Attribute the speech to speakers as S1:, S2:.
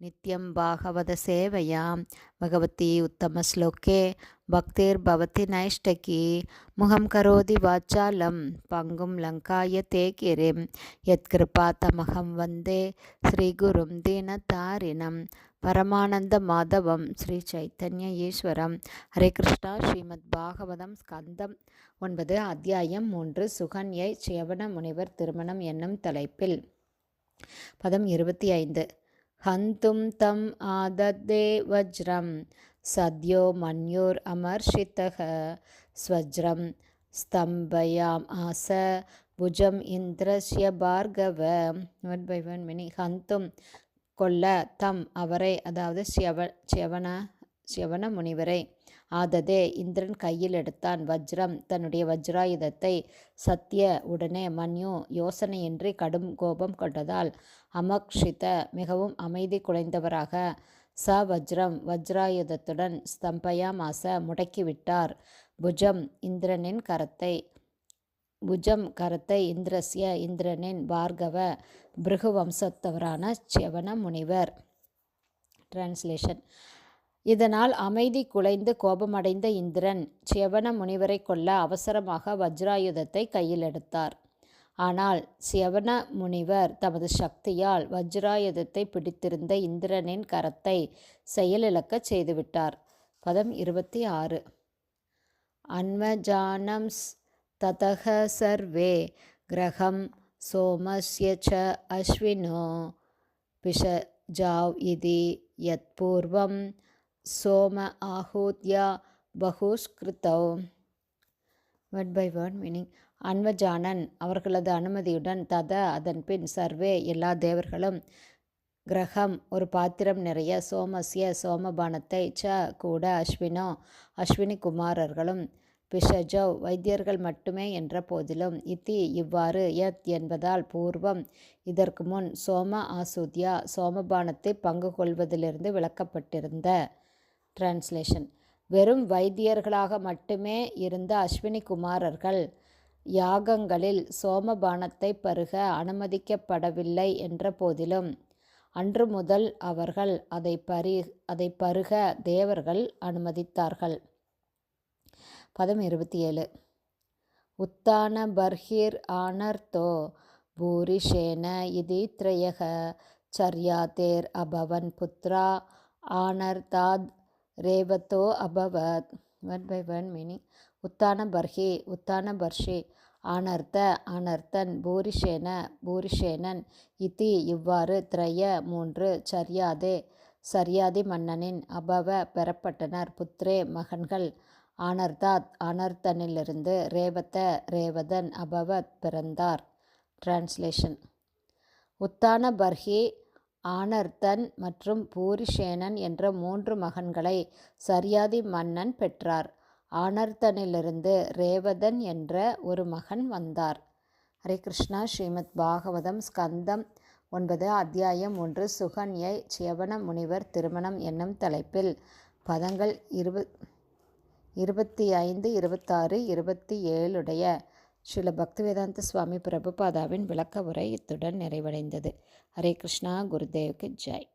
S1: नित्यं भागवतसेवयां भगवती उत्तमश्लोके भक्तिर्भवति नैष्टकी मुहं करोति वाचालं पङ्गुं लङ्काय ते गिरिं यत्कृपातमहं वन्दे श्रीगुरुं दीनतारिणं பரமானந்தமாதவம் ஸ்ரீ சைத்தன்ய ஈஸ்வரம் ஹரே கிருஷ்ணா ஸ்ரீமத் பாகவதம் ஸ்கந்தம் ஒன்பது அத்தியாயம் மூன்று சுகன்யை சேவன முனிவர் திருமணம் என்னும் தலைப்பில் பதம் இருபத்தி ஐந்து हन्तुं तम् आददे वज्रं सद्यो मन्युरमर्षितः स्वज्रं स्तम्भयाम् आस புஜம் இந்திரஸ்ய பார்கவ ஒன் பை ஒன் மினி ஹந்தும் கொல்ல தம் அவரை அதாவது சியவ சியவன சியவன முனிவரை ஆததே இந்திரன் கையில் எடுத்தான் வஜ்ரம். தன்னுடைய வஜ்ராயுதத்தை சத்திய உடனே மன்யு யோசனையின்றி கடும் கோபம் கொண்டதால் அமக்ஷித மிகவும் அமைதி குலைந்தவராக ச வஜ்ரம் வஜ்ராயுதத்துடன் ஸ்தம்பயாமாச முடக்கிவிட்டார். புஜம் இந்திரனின் கரத்தை புஜம் கரத்தை இந்திரஸ்ய இந்திரனின் பார்கவ பிருகு வம்சத்தவரான செவன முனிவர். டிரான்ஸ்லேஷன் இதனால் அமைதி குலைந்து கோபமடைந்த இந்திரன் சியவன முனிவரை கொல்ல அவசரமாக வஜ்ராயுதத்தை கையில் எடுத்தார் ஆனால் சியவன முனிவர் தமது சக்தியால் வஜ்ராயுதத்தை பிடித்திருந்த இந்திரனின் கரத்தை செயலிழக்கச் செய்துவிட்டார். பதம் இருபத்தி ஆறு. அன்வஜானம் ததக சர்வே கிரகம் சோமஸ்ய ச அஸ்வினோ பிஷஜாவ் இதி யத் பூர்வம் சோம ஆஹூத்யா பகுஷ்கிருத்தௌ. வேர்ட் பை வேர்ட் மீனிங் அன்வஜானன் அவர்களது அனுமதியுடன் தத அதன் பின் சர்வே எல்லா தேவர்களும் கிரகம் ஒரு பாத்திரம் நிறைய சோமஸ்ய சோமபானத்தை ச கூட அஸ்வினோ அஸ்வினி குமாரர்களும் பிஷஜோ வைத்தியர்கள் மட்டுமே என்ற போதிலும் இத்தி இவ்வாறு யத் என்பதால் பூர்வம் இதற்கு முன் சோம ஆசூத்யா சோமபானத்தை பங்கு கொள்வதிலிருந்து விளக்கப்பட்டிருந்த டிரான்ஸ்லேஷன் வெறும் வைத்தியர்களாக மட்டுமே இருந்த அஸ்வினி குமாரர்கள் யாகங்களில் சோமபானத்தை பருக அனுமதிக்கப்படவில்லை என்ற போதிலும் அன்று முதல் அவர்கள் அதை பரி அதை பருக தேவர்கள் அனுமதித்தார்கள். பதம் இருபத்தி ஏழு உத்தான பர்ஹிர் ஆனர்த்தோ பூரிஷேன இதி திரையக சர்யாதேர் அபவன் புத்ரா ஆனர்தாத் ரேவத்தோ அபவத். ஒன் பை ஒன் மீனிங் உத்தான பர்ஹி உத்தான பர்ஷி. ஆனர்த்த ஆனர்த்தன் பூரிஷேன பூரிஷேனன். இத்தி இவ்வாறு திரைய மூன்று சரியாதே. சரியாதி மன்னனின் அபவ பெறப்பட்டனர். புத்ரே மகன்கள். ஆனர்தாத் ஆனர்த்தனிலிருந்து ரேவத்த ரேவதன் அபவத் பிறந்தார். டிரான்ஸ்லேஷன் உத்தான பர்ஹி ஆனர்தன் மற்றும் பூரிஷேனன் என்ற மூன்று மகன்களை சரியாதி மன்னன் பெற்றார். ஆனர்த்தனிலிருந்து ரேவதன் என்ற ஒரு மகன் வந்தார். ஹரே கிருஷ்ணா. ஸ்ரீமத் பாகவதம் ஸ்கந்தம் ஒன்பது அத்தியாயம் ஒன்று சுகன்யை சியவன முனிவர் திருமணம் என்னும் தலைப்பில் பதங்கள் இருப இருபத்தி ஐந்து இருபத்தாறு இருபத்தி ஏழுடைய ஸ்ரீல பக்திவேதாந்த சுவாமி பிரபுபாதாவின் விளக்க உரை இத்துடன் நிறைவடைந்தது. ஹரே கிருஷ்ணா குருதேவுக்கு ஜெய்.